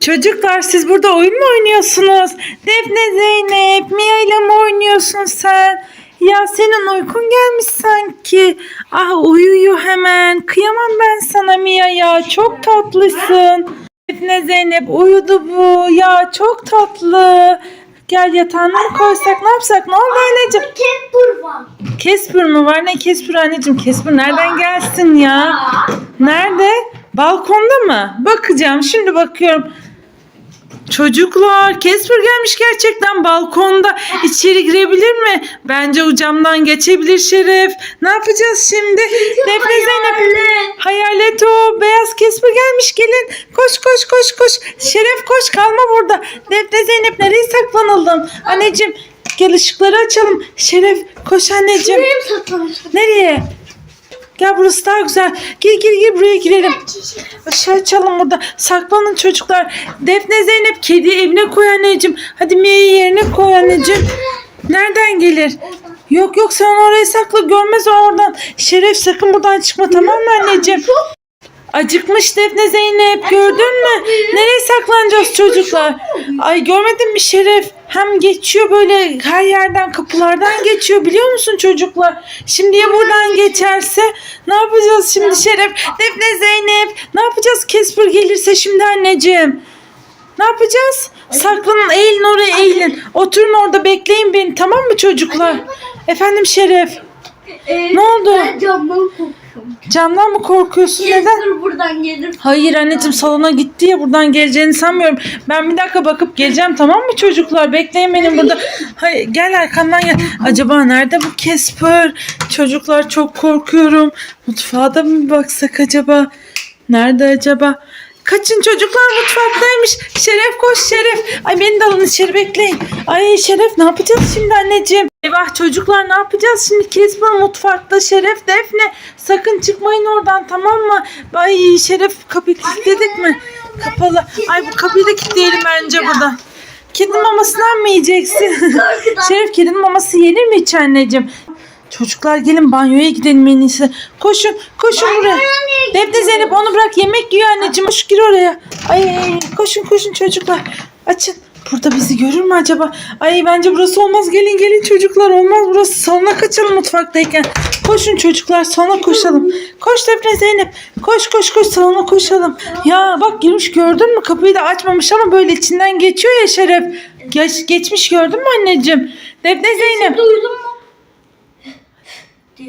Çocuklar siz burada oyun mu oynuyorsunuz? Defne Zeynep, Mia ile mi oynuyorsun sen? Ya senin uykun gelmiş sanki. Ah uyuyor hemen. Kıyamam ben sana Mia ya. Çok tatlısın. Defne Zeynep uyudu bu. Ya çok tatlı. Gel yatağına mı koysak ne yapsak? Ne oldu anneciğim? Kepur var. Kesper mi var? Ne Kesper anneciğim? Kesper nereden gelsin ya? Nerede? Balkonda mı? Bakacağım. Şimdi bakıyorum. Çocuklar Kesper gelmiş gerçekten balkonda. İçeri girebilir mi? Bence o camdan geçebilir Şeref. Ne yapacağız şimdi? Defne Zeynep. Hayalet o. Beyaz Kesper gelmiş gelin. Koş koş koş koş. Şeref koş kalma burada. Defne Zeynep nereye saklanalım? Anneciğim gel ışıkları açalım. Şeref koş anneciğim. Nereye? Gel burası daha güzel. Gel gel gel buraya girelim. Işığı açalım burada. Saklanın çocuklar. Defne Zeynep kedi evine koy anneciğim. Hadi Mia'yı yerine koy anneciğim. Nereden gelir? Yok yok sen onu oraya sakla görmez o oradan. Şeref sakın buradan çıkma tamam mı anneciğim? Acıkmış Defne Zeynep gördün mü? Nereye saklanacağız çocuklar? Ay görmedin mi Şeref? Hem geçiyor böyle her yerden kapılardan geçiyor biliyor musun çocuklar? Şimdi ya buradan geçerse ne yapacağız şimdi Şeref? Defne Zeynep ne yapacağız Kesper gelirse şimdi anneciğim? Ne yapacağız? Saklanın eğilin oraya eğilin. Oturun orada bekleyin beni tamam mı çocuklar? Efendim Şeref Ee, Ne oldu? Ben camdan korkuyorum. Camdan mı korkuyorsun neden? Kepur buradan gelir. Hayır anneciğim salona gitti ya buradan geleceğini sanmıyorum. Ben bir dakika bakıp geleceğim tamam mı çocuklar? Bekleyin benim burada. Hayır gel arkamdan gel. Acaba nerede bu Casper? Çocuklar çok korkuyorum. Mutfağa da mı baksak acaba? Nerede acaba? Kaçın çocuklar mutfaktaymış. Şeref koş Şeref. Ay beni de alın içeri bekleyin. Ay Şeref ne yapacağız şimdi anneciğim? Eyvah çocuklar ne yapacağız şimdi? Kesma mutfakta Şeref Defne. Sakın çıkmayın oradan tamam mı? Ay Şeref kapıyı kilitledik mi? Kapalı. Ay bu kapıyı da kilitleyelim bence burada. Kedi mamasından mı yiyeceksin? Şeref kedinin maması yenir mi hiç anneciğim? Çocuklar gelin banyoya gidelim en iyisi. Koşun, koşun buraya. Defne Zeynep onu bırak yemek yiyor anneciğim. Koş gir oraya. Ay, koşun koşun çocuklar. Açın. Burada bizi görür mü acaba? Ay bence burası olmaz. Gelin gelin çocuklar olmaz. Burası salona kaçalım mutfaktayken. Koşun çocuklar salona koşalım. Koş Defne Zeynep. Koş koş koş salona koşalım. Ya bak girmiş gördün mü? Kapıyı da açmamış ama böyle içinden geçiyor ya Şeref. Geç, geçmiş gördün mü anneciğim? Defne Zeynep. Duydun mu?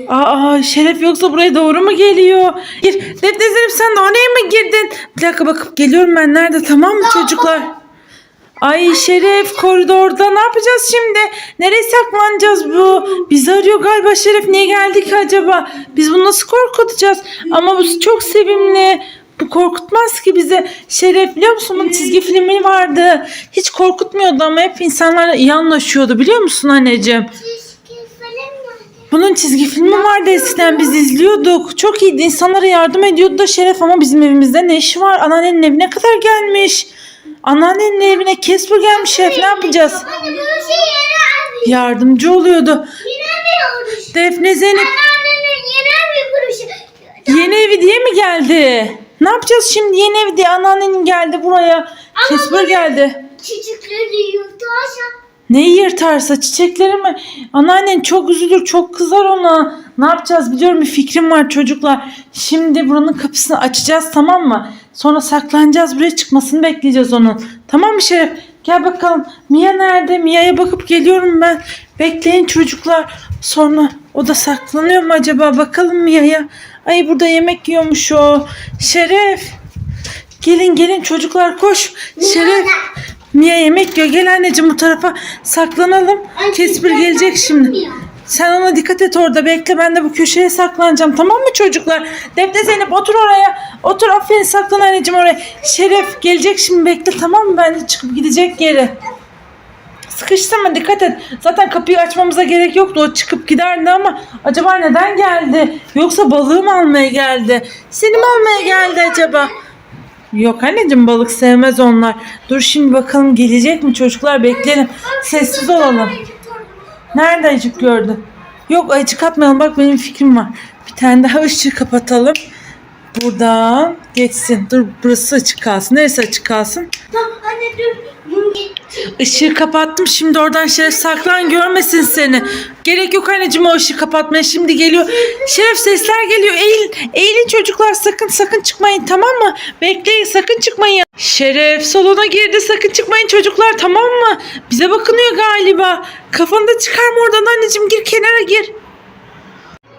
Aa Şeref yoksa buraya doğru mu geliyor? Gir. Defne Zeynep sen de oraya mı girdin? Bir dakika bakıp geliyorum ben. Nerede tamam mı çocuklar? Ay Şeref koridorda ne yapacağız şimdi? Nereye saklanacağız bu? Bizi arıyor galiba Şeref. Niye geldik acaba? Biz bunu nasıl korkutacağız? Ama bu çok sevimli. Bu korkutmaz ki bizi. Şeref biliyor musun bunun çizgi filmi vardı. Hiç korkutmuyordu ama hep insanlarla iyi anlaşıyordu biliyor musun anneciğim? Bunun çizgi filmi vardı eskiden biz izliyorduk. Çok iyiydi. İnsanlara yardım ediyordu da Şeref ama bizim evimizde ne işi var? Anneannenin evine kadar gelmiş. Anneannenin evine Kesper gelmiş Şeref ne yapacağız? Anne bu şey yere Yardımcı oluyordu. Defne Zeynep Anneannenin kuruşu. yeni evi diye mi geldi? Ne yapacağız şimdi yeni evi diye anneannenin geldi buraya. Kesper geldi. Çocukları yurttaşa. Neyi yırtarsa çiçekleri mi? Anneannen çok üzülür çok kızar ona. Ne yapacağız biliyorum bir fikrim var çocuklar. Şimdi buranın kapısını açacağız tamam mı? Sonra saklanacağız buraya çıkmasını bekleyeceğiz onun. Tamam mı Şeref? Gel bakalım. Mia nerede? Mia'ya bakıp geliyorum ben. Bekleyin çocuklar. Sonra o da saklanıyor mu acaba? Bakalım Mia'ya. Ay burada yemek yiyormuş o. Şeref. Gelin gelin çocuklar koş. Şeref. Mia yemek yiyor. Gel anneciğim bu tarafa saklanalım. Kesper gelecek şimdi. Sen ona dikkat et orada bekle ben de bu köşeye saklanacağım tamam mı çocuklar? Defne Zeynep otur oraya. Otur aferin saklan anneciğim oraya. Şeref gelecek şimdi bekle tamam mı? Ben de çıkıp gidecek yere. Sıkıştırma dikkat et. Zaten kapıyı açmamıza gerek yoktu. O çıkıp giderdi ama acaba neden geldi? Yoksa balığı mı almaya geldi? Seni mi almaya geldi acaba? Yok anneciğim balık sevmez onlar. Dur şimdi bakalım gelecek mi çocuklar bekleyelim. Sessiz olalım. Nerede ayıcık gördün? Yok ayıcık atmayalım bak benim fikrim var. Bir tane daha ışığı kapatalım. Buradan geçsin. Dur burası açık kalsın. Neresi açık kalsın? Tamam anne dur. Işığı kapattım. Şimdi oradan Şeref saklan görmesin seni. Gerek yok anneciğim o ışığı kapatmaya. Şimdi geliyor. Şeref sesler geliyor. Eğil, eğilin çocuklar sakın sakın çıkmayın tamam mı? Bekleyin sakın çıkmayın. Şeref salona girdi sakın çıkmayın çocuklar tamam mı? Bize bakınıyor galiba. Kafanı da çıkarma oradan anneciğim gir kenara gir.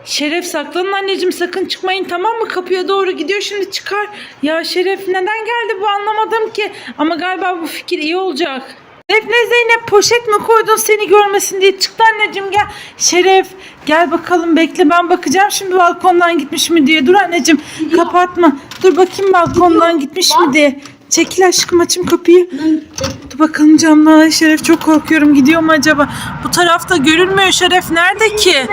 Şeref saklanın anneciğim sakın çıkmayın tamam mı? Kapıya doğru gidiyor şimdi çıkar. Ya Şeref neden geldi bu anlamadım ki. Ama galiba bu fikir iyi olacak. Şeref ne Zeynep poşet mi koydun seni görmesin diye çıktı anneciğim gel. Şeref gel bakalım bekle ben bakacağım şimdi balkondan gitmiş mi diye. Dur anneciğim kapatma. Dur bakayım balkondan gitmiş mi diye. Çekil aşkım açayım kapıyı. Dur bakalım camdan Şeref çok korkuyorum gidiyor mu acaba? Bu tarafta görünmüyor Şeref nerede ki?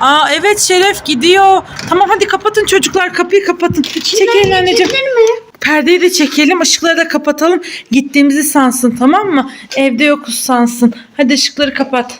Aa evet Şeref gidiyor. Tamam hadi kapatın çocuklar kapıyı kapatın. Çekelim anneciğim. mi? Perdeyi de çekelim ışıkları da kapatalım. Gittiğimizi sansın tamam mı? Evde yokuz sansın. Hadi ışıkları kapat.